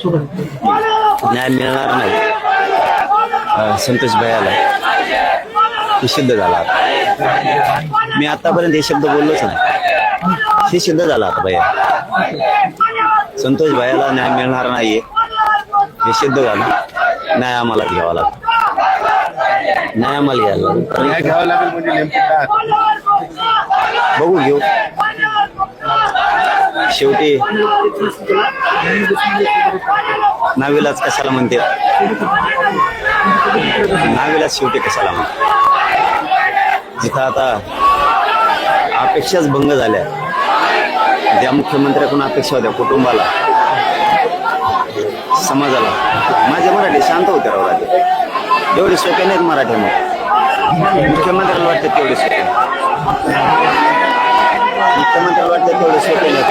न्याय मिळणार नाही. संतोष भैयाला सिद्ध झाला. मी आतापर्यंत हे शब्द बोललोच नाही. हे सिद्ध झाला आता भैया संतोष भैयाला न्याय मिळणार नाहीये. हे सिद्ध झालं. न्याय आम्हाला घ्यावा लागतो न्याय आम्हाला घ्यायला लागतो. लागेल म्हणजे बघू घेऊ. शेवटी नावीलाच कशाला म्हणते? नावीलाच शेवटी कशाला म्हणते? जिथं आता अपेक्षाच भंग झाल्या. ज्या मुख्यमंत्र्याकडून अपेक्षा होत्या कुटुंबाला समाजाला माझे मराठी शांत होते राव राजे. एवढे सोपे नाहीत मराठी मग. मुख्यमंत्र्याला वाटतं तेवढे सोपे. मुख्यमंत्र्याला वाटतं तेवढे सोपे नाहीत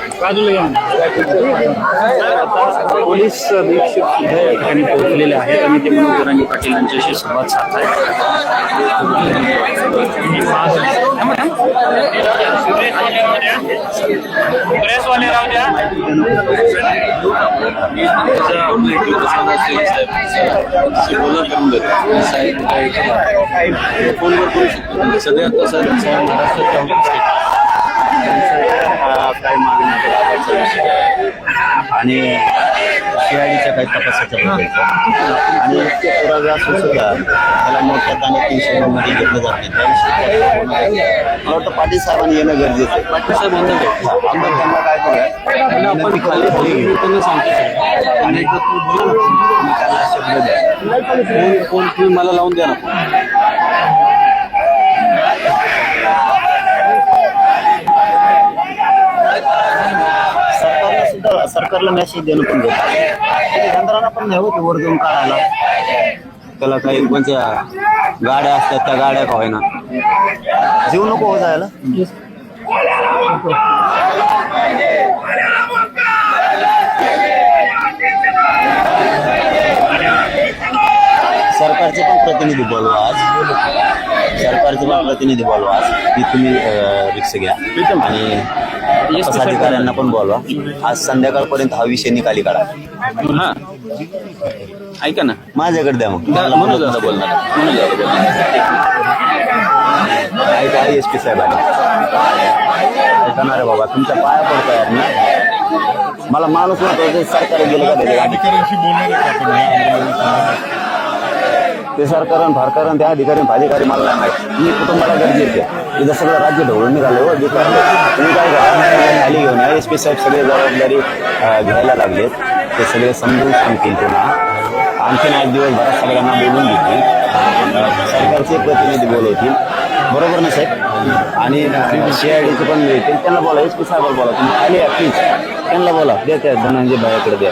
पोलीस अधीक्षक सुद्धा या ठिकाणी आहेत आणि ते मनोजरांनी पाटील यांच्याशी संवाद साधताय सध्या कसं महाराष्ट्रात आणि शिवाडीच्या काही तपासाच्या. आणि ते पुरावा सुद्धा त्याला मोठ्यात आणि तीनशे मध्ये घेतलं जात मला वाटतं पाटील साहेबांनी येणं गरजेचं आहे. पाटील साहेब आमदार त्यांना काय करूया? आपण खाली खाली घेऊ. आणि एकदा तुम्ही बोला ना, त्याला शब्द द्या. फोन- फोन तुम्ही मला लावून द्या ना. सरकारला मेसेज देणं पण गरजेचं यंत्रणा पण नाही होते वर जाऊन काढायला. त्याला काही कोणत्या गाड्या असतात त्या गाड्या का होईना. जीव नको हो जायला. सरकारचे पण प्रतिनिधी बोलवा आज. सरकारचे पण प्रतिनिधी बोलवा आज. की तुम्ही रिक्स घ्या. आणि तपास अधिकाऱ्यांना पण बोलवा. आज संध्याकाळपर्यंत हा विषय निकाली काढा. हा. ऐका ना. माझ्याकडे द्या मग. दादा बोलणार. दादा बोलणार. ऐका एस पी साहेब ऐकणार बाबा तुमच्या पाया पडतो यार मी मला माणूस म्हणतो सरकार गेलं का ते सरकारन फारकारण त्या अधिकारी अधिकारी मला नाही माहीत. मी कुटुंबाला गरजेचे इथं सगळं राज्य ढवळून निघाले हो. अधिकारी तुम्ही काय करा खाली घेऊन या. एस पी साहेब सगळे जबाबदारी घ्यायला लागलेत. ते सगळे समजून सांगतील पुन्हा. आणखीन एक दिवसभरात सगळ्यांना बोलून घेतील. सरकारचे प्रतिनिधी बोलवतील. बरोबर ना साहेब? आणि सीआयडीचे पण मिळतील. त्यांना बोला एस पी साहेबाला बोला. तुम्ही आले या प्लीज त्यांना बोला. द्या त्या धनंजय भायाकडे द्या.